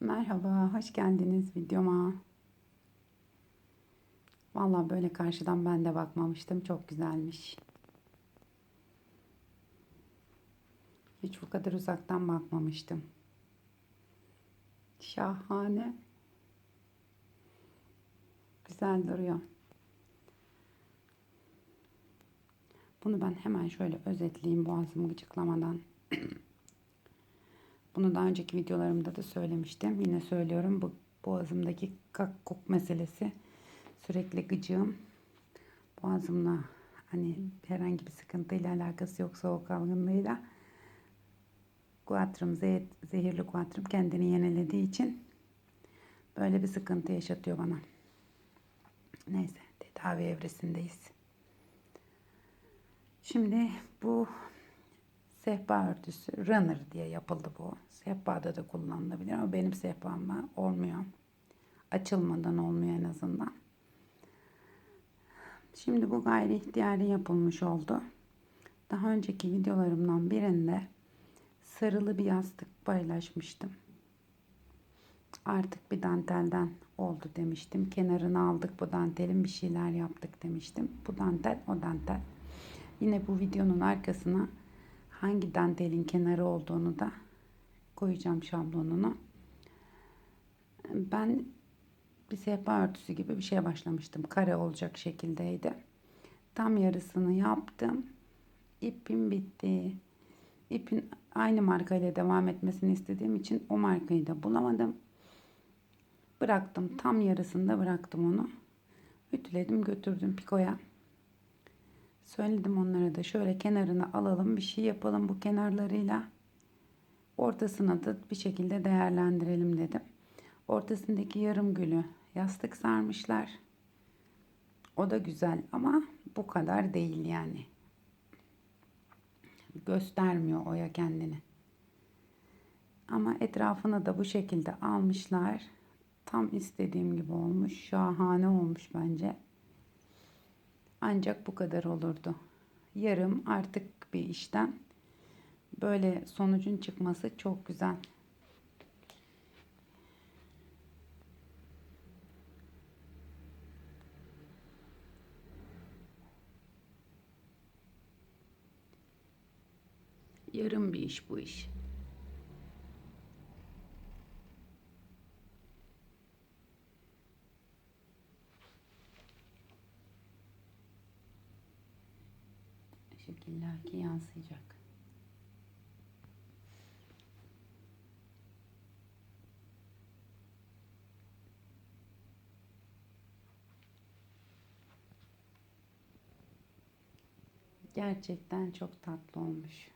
Merhaba, hoş geldiniz videoma. Vallahi böyle karşıdan ben de bakmamıştım. Çok güzelmiş. Hiç bu kadar uzaktan bakmamıştım. Şahane. Güzel duruyor. Bunu ben hemen şöyle özetleyeyim boğazımı gıcıklamadan. Bunu daha önceki videolarımda da söylemiştim. Yine söylüyorum bu boğazımdaki kok meselesi sürekli gıcığım. Boğazımla hani herhangi bir sıkıntıyla alakası yok soğuk algınlığıyla. Guatrım, zehirli guatrım kendini yenilediği için böyle bir sıkıntı yaşatıyor bana. Neyse tedavi evresindeyiz. Şimdi bu sehpa örtüsü runner diye yapıldı bu. Sehpada da kullanılabilir ama benim sehpamla olmuyor. Açılmadan olmuyor en azından. Şimdi bu gayri ihtiyari yapılmış oldu. Daha önceki videolarımdan birinde sarılı bir yastık paylaşmıştım. Artık bir dantelden oldu demiştim. Kenarını aldık bu dantelin bir şeyler yaptık demiştim. Bu dantel o dantel. Yine bu videonun arkasına hangi dantelin kenarı olduğunu da koyacağım şablonunu. Ben bir sehpa örtüsü gibi bir şeye başlamıştım. Kare olacak şekildeydi. Tam yarısını yaptım. İpim bitti. İpin aynı markayla devam etmesini istediğim için o markayı da bulamadım. Bıraktım. Tam yarısında bıraktım onu. Ütüledim götürdüm pikoya. Söyledim onlara da şöyle kenarını alalım bir şey yapalım bu kenarlarıyla. Ortasına da bir şekilde değerlendirelim dedim. Ortasındaki yarım gülü yastık sarmışlar. O da güzel ama bu kadar değil yani. Göstermiyor oya kendini. Ama etrafını da bu şekilde almışlar. Tam istediğim gibi olmuş. Şahane olmuş bence. Ancak bu kadar olurdu. Yarım artık bir işten böyle sonucun çıkması çok güzel. Yarım bir iş bu iş. Şekillaki yansıyacak. Gerçekten çok tatlı olmuş.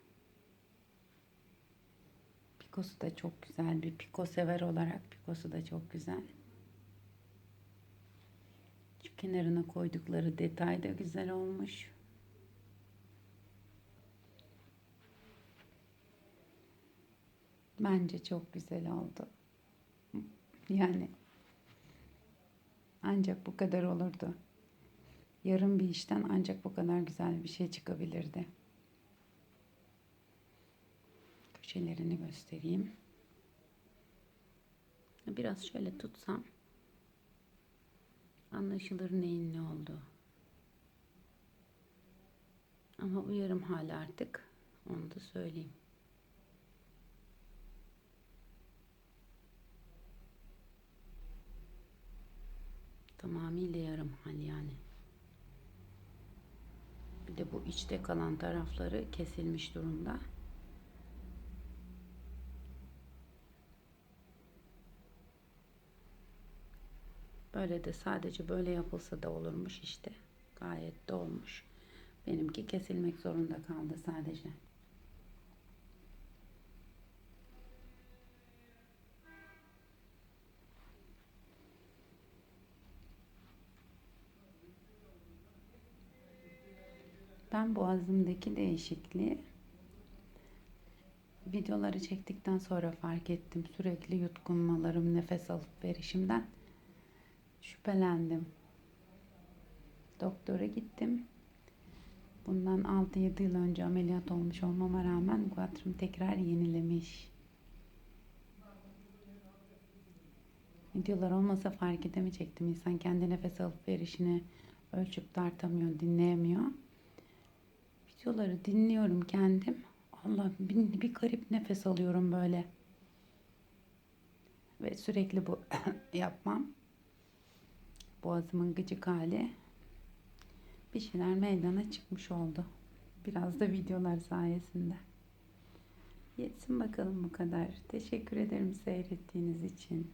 Pikosu da çok güzel. Bir piko sever olarak pikosu da çok güzel. Şu kenarına koydukları detay da güzel olmuş. Bence çok güzel oldu. Yani ancak bu kadar olurdu. Yarım bir işten ancak bu kadar güzel bir şey çıkabilirdi. Köşelerini göstereyim. Biraz şöyle tutsam anlaşılır neyin ne oldu. Ama uyarım hala artık. Onu da söyleyeyim. Tamamıyla yarım hal yani. Bir de bu içte kalan tarafları kesilmiş durumda. Böyle de sadece böyle yapılsa da olurmuş işte. Gayet de olmuş. Benimki kesilmek zorunda kaldı sadece. Ben boğazımdaki değişikliği videoları çektikten sonra fark ettim. Sürekli yutkunmalarım, nefes alıp verişimden şüphelendim. Doktora gittim. Bundan 6-7 yıl önce ameliyat olmuş olmama rağmen guatrım tekrar yenilemiş. Videolar olmasa fark edemeyecektim. İnsan kendi nefes alıp verişini ölçüp tartamıyor, dinleyemiyor. Videoları dinliyorum kendim. Allah bir, bir garip nefes alıyorum böyle. Ve sürekli bu yapmam. Boğazımın gıcık hali. Bir şeyler meydana çıkmış oldu. Biraz da videolar sayesinde. Yetsin bakalım bu kadar. Teşekkür ederim seyrettiğiniz için.